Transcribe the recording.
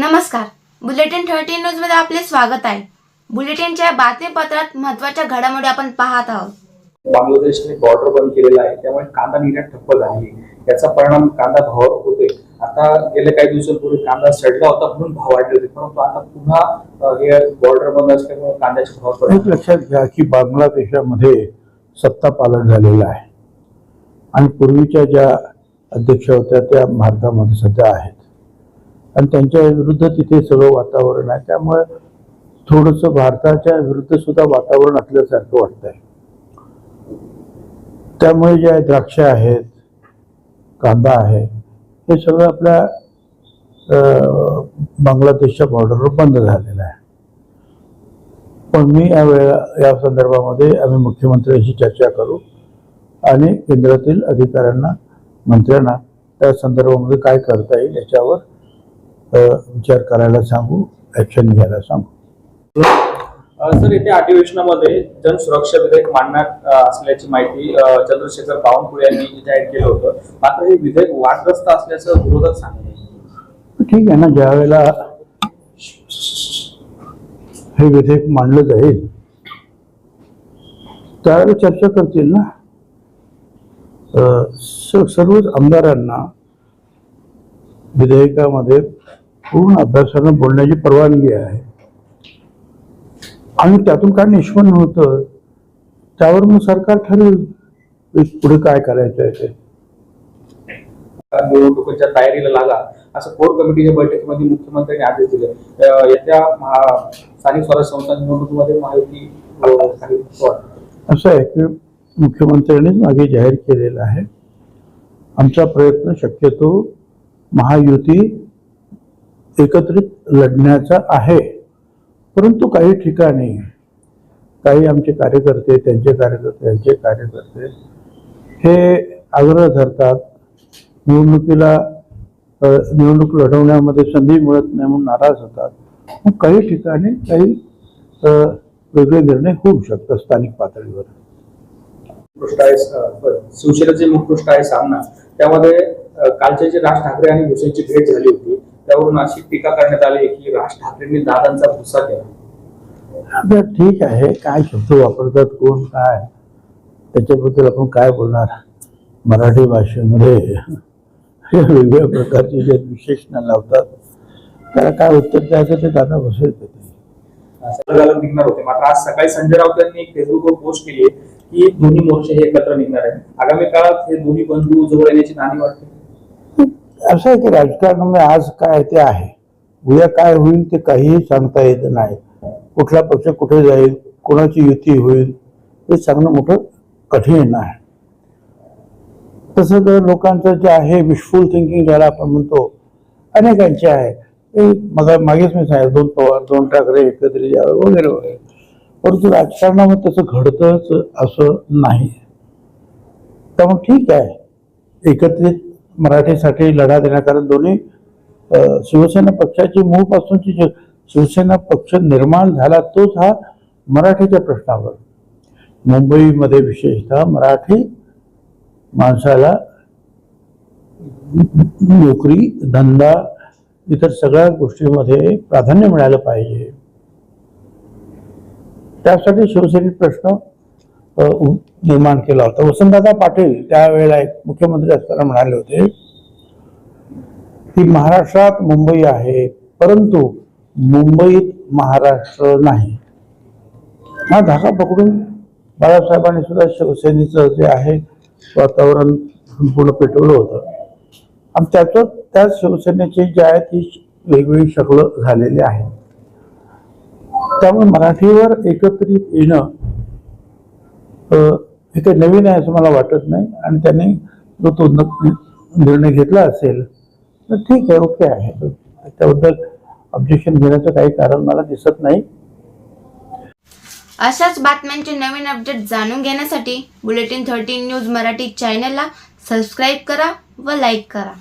नमस्कार. Bulletin thirty न्यूजमध्ये आपले स्वागत आहे. बुलेटिनच्या बातमीपत्रात महत्त्वाच्या घडामोडी आपण पाहत आहोत. बांगलादेशने बॉर्डर बंद केलेला आहे. त्यामुळे कांदा निर्यात ठप्प झाली याचा परिणाम कांदा भावावर होतोय. आता गेल्या काही दिवसांपूर्वी कांदा सडला होता म्हणून भाव वाढले होते. परंतु आता पुन्हा हे बॉर्डर बंद असल्यामुळे कांद्याचे भाव एक लक्षात घ्या की बांगलादेशामध्ये सत्ता पालट झालेलं आहे. आणि पूर्वीच्या ज्या अध्यक्ष होत्या त्या भारतामध्ये सध्या आहेत. आणि त्यांच्या विरुद्ध तिथे सगळं वातावरण आहे. त्यामुळे थोडंसं भारताच्या विरुद्ध सुद्धा वातावरण असल्यासारखं वाटतंय. त्यामुळे जे आहे द्राक्ष आहेत कांदा आहे हे सगळं आपल्या अं, बांगलादेशच्या बॉर्डरवर बंद झालेलं आहे. पण मी या वेळेला या संदर्भामध्ये आम्ही मुख्यमंत्र्यांशी चर्चा करू आणि केंद्रातील अधिकाऱ्यांना मंत्र्यांना त्या संदर्भामध्ये काय करता येईल याच्यावर विचार करायला सांगू ॲक्शन घ्यायला सांगू. सर येत्या अधिवेशनामध्ये जनसुरक्षा विधेयक मांडणार असल्याची माहिती चंद्रशेखर बावनकुळे यांनी जाहीर केलं होतं. मात्र हे विधेयक वादग्रस्त असल्याचं विरोधक सांगते ठीक आहे ना ज्या वेळेला हे विधेयक मांडलं जाईल त्यावेळेला चर्चा करतील ना. सर्वच आमदारांना विधेयकामध्ये पूर्ण अभ्यासानं बोलण्याची परवानगी आहे. आणि त्यातून काय निष्पन्न होतं? त्यावर मग सरकार ठरवेल पुढे काय करायचं आहे ते? निवडणुकीच्या तयारीला लागा. असं कोर कमिटीच्या बैठकीमध्ये मुख्यमंत्र्यांनी आदेश दिले. येत्या स्थानिक स्वराज्य संस्था निवडणुकीमध्ये वाटतं. असं आहे की मुख्यमंत्र्यांनीच मागे जाहीर केलेलं आहे. आमचा प्रयत्न शक्यतो महायुती एकत्रित लढण्याचा आहे. परंतु काही ठिकाणी काही आमचे कार्यकर्ते त्यांचे कार्यकर्ते यांचे कार्यकर्ते हे आग्रह धरतात निवडणुकीला निवडणूक लढवण्यामध्ये संधी मिळत नाही म्हणून नाराज होतात. मग काही ठिकाणी काही वेगळे निर्णय होऊ शकतात स्थानिक पातळीवर. उत्कृष्ट आहे शिवसेनेचे उत्कृष्ट आहे सामना. त्यामध्ये अ, कालचे जे राज ठाकरे आणि भुसेंची भेट झाली होती त्यावरून अशी टीका करण्यात आली की राज ठाकरेंनी दादांचा भुसा केला. आता ठीक आहे. काय शब्द वापरतात कोण काय? त्याच्याबद्दल आपण काय बोलणार? मराठी भाषेमध्ये वेगवेगळ्या प्रकारचे जे विशेषण लावतात त्याला काय उत्तर द्यायचं ते दादा सगळं निघणार होते. मात्र आज सकाळी संजय राऊत यांनी एक फेसबुकवर पोस्ट केली आहे की दोन्ही मोर्चे हे एकत्र निघणार आहे आगामी काळात हे दोन्ही बंधू जवळ येण्याची नाणी वाटते असं आहे की राजकारणामध्ये आज काय ते आहे. उद्या काय होईल ते काहीही सांगता येत नाही. कुठला पक्ष कुठे जाईल कोणाची युती होईल हे सांगणं मोठं कठीण आहे. तसं तर लोकांचं जे आहे विशफुल थिंकिंग ज्याला आपण म्हणतो अनेकांचे आहे. ते मग मागेच मी सांगितलं दोन पवार दोन ठाकरे एकत्रित यावे वगैरे वगैरे. परंतु राजकारणामध्ये तसं घडतंच असं नाही. त्यामुळे ठीक आहे. एकत्रित मराठीसाठी लढा देण्यात कारण दोन्ही शिवसेना पक्षाची मूळपासूनची जी शिवसेना पक्ष निर्माण झाला तोच हा मराठीच्या प्रश्नावर. मुंबईमध्ये विशेषतः मराठी माणसाला नोकरी धंदा इतर सगळ्या गोष्टींमध्ये प्राधान्य मिळालं पाहिजे. त्यासाठी शिवसेनेत प्रश्न निर्माण केला होता. वसंतदादा पाटील त्यावेळेला एक मुख्यमंत्री असताना म्हणाले होते की महाराष्ट्रात मुंबई आहे परंतु मुंबईत महाराष्ट्र नाही. हा धागा पकडून बाळासाहेबांनी सुद्धा शिवसेनेचं जे आहे वातावरण संपूर्ण पेटवलं होतं. आणि त्याचं त्याच शिवसेनेची जी आहे ती वेगवेगळी शकलं झालेली आहे त्यामुळे मराठीवर एकत्रित येणं हे काही नवीन आहे असं मला वाटत नाही आणि त्यांनी जो तो निर्णय घेतला असेल तर ठीक आहे ओके आहे. त्याबद्दल ऑब्जेक्शन घेण्याचं काही कारण मला दिसत नाही. अशाच बातम्यांचे नवीन अपडेट जाणून घेण्यासाठी बुलेटिन थर्टीन न्यूज मराठी चॅनलला सबस्क्राईब करा व लाईक करा.